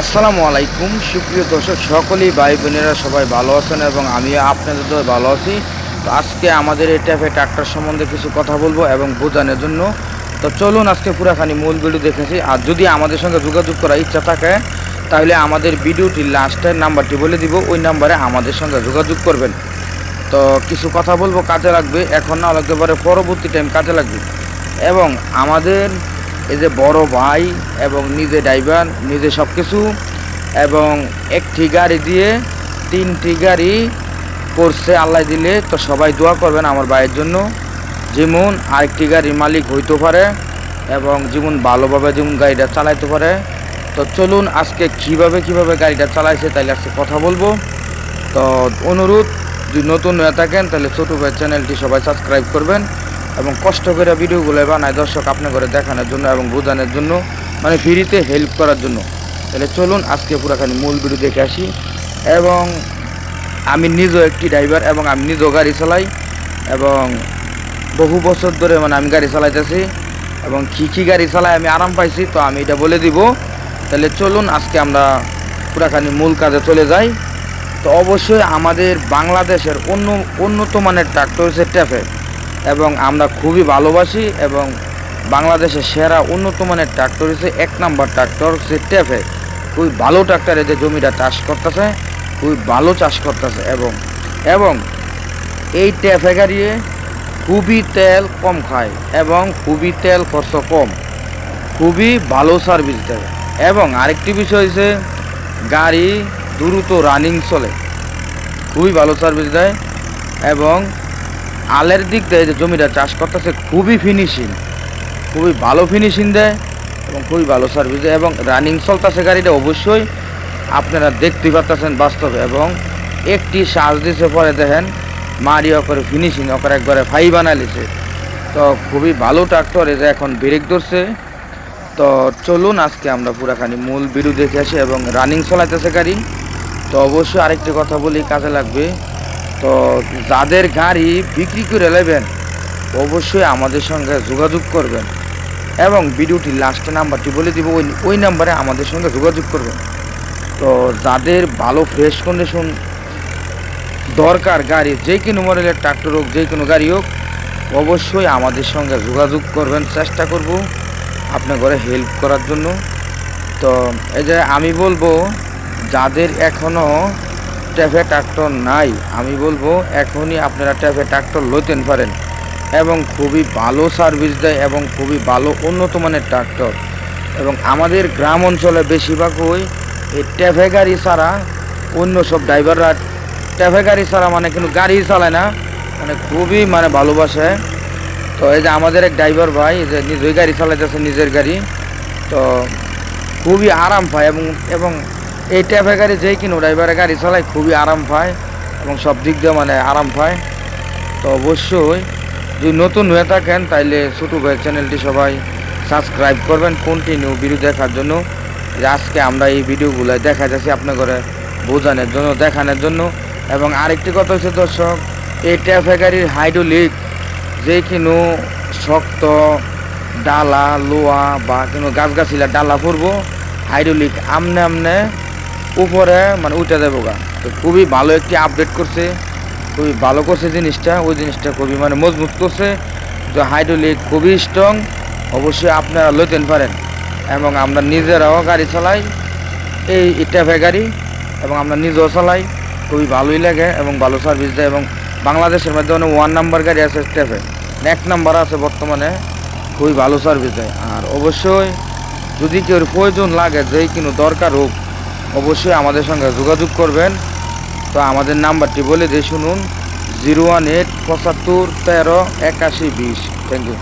আসসালামু আলাইকুম। সুপ্রিয় দর্শক, সকলেই ভাই বোনেরা সবাই ভালো আছেন এবং আমিও আপনাদের ভালো আছি। তো আজকে আমাদের এই ট্যাপে ট্রাক্টর সম্বন্ধে কিছু কথা বলব এবং বোঝানোর জন্য। তো চলুন আজকে পুরাখানি মূল ভিডিও দেখেছি। আর যদি আমাদের সঙ্গে যোগাযোগ করার ইচ্ছা থাকে, তাহলে আমাদের ভিডিওটির লাস্টের নাম্বারটি বলে দিব। ওই নাম্বারে আমাদের সঙ্গে যোগাযোগ করবেন। তো কিছু কথা বলব, কাজে লাগবে। এখন না লাগতে পারে পরবর্তী টাইম কাজে লাগবে। এবং আমাদের এই যে বড় ভাই এবং নিজে ড্রাইভার, নিজে সব কিছু এবং একটি গাড়ি দিয়ে তিনটি গাড়ি করছে, আল্লাহ দিলে। তো সবাই দোয়া করবেন আমার ভাইয়ের জন্য। যেমন আরেকটি গাড়ির মালিক হইতে পারে এবং যেমন ভালোভাবে যেমন গাড়িটা চালাইতে পারে। তো চলুন আজকে কীভাবে কীভাবে গাড়িটা চালাইছে তাইলে আজকে কথা বলব। তো অনুরোধ, যদি নতুন হয়ে থাকেন তাহলে ছোটো ভাই চ্যানেলটি সবাই সাবস্ক্রাইব করবেন। এবং কষ্ট করে ভিডিওগুলো বানায় দর্শক আপনি করে দেখানোর জন্য এবং বোঝানোর জন্য মানে ফ্রিতে হেল্প করার জন্য। তাহলে চলুন আজকে পুরাখানি মূল ভিডিও দেখে আসি। এবং আমি নিজেও একটি ড্রাইভার এবং আমি নিজেও গাড়ি চালাই। এবং বহু বছর ধরে মানে আমি গাড়ি চালাইতেছি। এবং কী কী গাড়ি চালাই আমি আরাম পাইছি, তো আমি এটা বলে দিব। তাহলে চলুন আজকে আমরা পুরাখানি মূল কাজে চলে যাই। তো অবশ্যই আমাদের বাংলাদেশের অন্য উন্নত মানের ট্রাক্টর হচ্ছে ট্যাফে এবং আমরা খুবই ভালোবাসি এবং বাংলাদেশের সেরা উন্নত মানের ট্রাক্টর হচ্ছে এক নাম্বার ট্রাক্টর হচ্ছে ট্যাফে খুবই ভালো ট্রাক্টরে যে জমিটা চাষ করতেছে, খুবই ভালো চাষ করতেছে এবং এবং এই ট্যাফে গাড়িয়ে খুবই তেল কম খায় এবং খুবই তেল খরচ কম। খুবই ভালো সার্ভিস দেয়। এবং আরেকটি বিষয় হচ্ছে গাড়ি দ্রুত রানিং চলে। খুবই ভালো সার্ভিস দেয় এবং আলের দিক দিয়ে যে জমিটা চাষ করতেছে, খুবই ফিনিশিং খুবই ভালো ফিনিশিং দেয় এবং খুবই ভালো সার্ভিস দেয় এবং রানিং চলতেছে গাড়িটা অবশ্যই। আপনারা দেখতে পাচ্ছেন বাস্তবে এবং একটি শ্বাস দিছে পরে দেখেন মারি করে ফিনিশিং ওকে একবারে ফাই বানালিছে তো খুবই ভালো ট্রাক্টর যে এখন ব্রেক ধরছে। তো চলুন আজকে আমরা পুরাখানি মূল বিরু দেখে আসি এবং রানিং চলাইতেছে গাড়ি। তো অবশ্যই আরেকটি কথা বলি, কাজে লাগবে। তো যাদের গাড়ি বিক্রি করে নেবেন, অবশ্যই আমাদের সঙ্গে যোগাযোগ করবেন এবং ভিডিওটি লাস্টে নাম্বারটি বলে দিব, ওই ওই নাম্বারে আমাদের সঙ্গে যোগাযোগ করবেন। তো যাদের ভালো ফ্রেশ কন্ডিশন দরকার গাড়ি, যে কোনো মডেলের ট্রাক্টর হোক, যে কোনো গাড়ি হোক, অবশ্যই আমাদের সঙ্গে যোগাযোগ করবেন, চেষ্টা করব আপনার ঘরে হেল্প করার জন্য। তো এই যে আমি বলব, যাদের এখনও ট্যাফে ট্রাক্টর নাই। আমি বলব, এখনই আপনারা ট্যাফে ট্রাক্টর লইতেন পারেন এবং খুবই ভালো সার্ভিস দেয় এবং খুবই ভালো উন্নত মানের ট্রাক্টর। এবং আমাদের গ্রাম অঞ্চলে বেশিরভাগই এই ট্যাফে গাড়ি ছাড়া অন্য সব ড্রাইভাররা ট্যাফে গাড়ি ছাড়া মানে কিন্তু গাড়ি চালায় না মানে খুবই মানে ভালোবাসে। তো এই যে আমাদের এক ড্রাইভার ভাই যে নিজেই গাড়ি চালাইতেছে, নিজের গাড়ি। তো খুবই আরাম পায় এবং এবং এই ট্যাফে গাড়ি যেই কিনো ড্রাইভারে গাড়ি চালায় খুবই আরাম পায় এবং সব দিক দিয়ে মানে আরাম পায়। তো অবশ্যই যদি নতুন হয়ে থাকেন, তাইলে ছোটো ভাই চ্যানেলটি সবাই সাবস্ক্রাইব করবেন কন্টিনিউ ভিডিও দেখার জন্য। যে আজকে আমরা এই ভিডিওগুলো দেখা যাচ্ছি আপনার ঘরে বোঝানোর জন্য, দেখানোর জন্য। এবং আরেকটি কথা হচ্ছে দর্শক এই ট্যাফে গাড়ির হাইড্রোলিক যে কিনো শক্ত ডালা, লোয়া বা কোনো গাছ গাছিলা ডালা পরবো হাইড্রোলিক আমনে আমনে উপরে মানে উঠে দেবো গা। তো খুবই ভালো একটি আপডেট করছে, খুবই ভালো করছে জিনিসটা, ওই জিনিসটা খুবই মানে মজবুত করছে। যে হাইড্রোলিক খুবই স্ট্রং অবশ্যই আপনারা লইতেন পারেন। এবং আমরা নিজেরাও গাড়ি চালাই, এই ট্যাফে গাড়ি, এবং আমরা নিজেও চালাই, খুবই ভালোই লাগে এবং ভালো সার্ভিস দেয়। এবং বাংলাদেশের মধ্যে অনেক ওয়ান নাম্বার গাড়ি আছে ট্যাফে এক নাম্বার আছে বর্তমানে, খুবই ভালো সার্ভিস দেয়। আর অবশ্যই যদি কেউ প্রয়োজন লাগে, যেই কোনো দরকার হোক অবশ্যই আমাদের সঙ্গে যোগাযোগ করবেন। তো আমাদের নাম্বারটি বলে দিয়ে শুনুন, জিরো ওয়ান এইট পঁচাত্তর তেরো একাশি বিশ। Thank you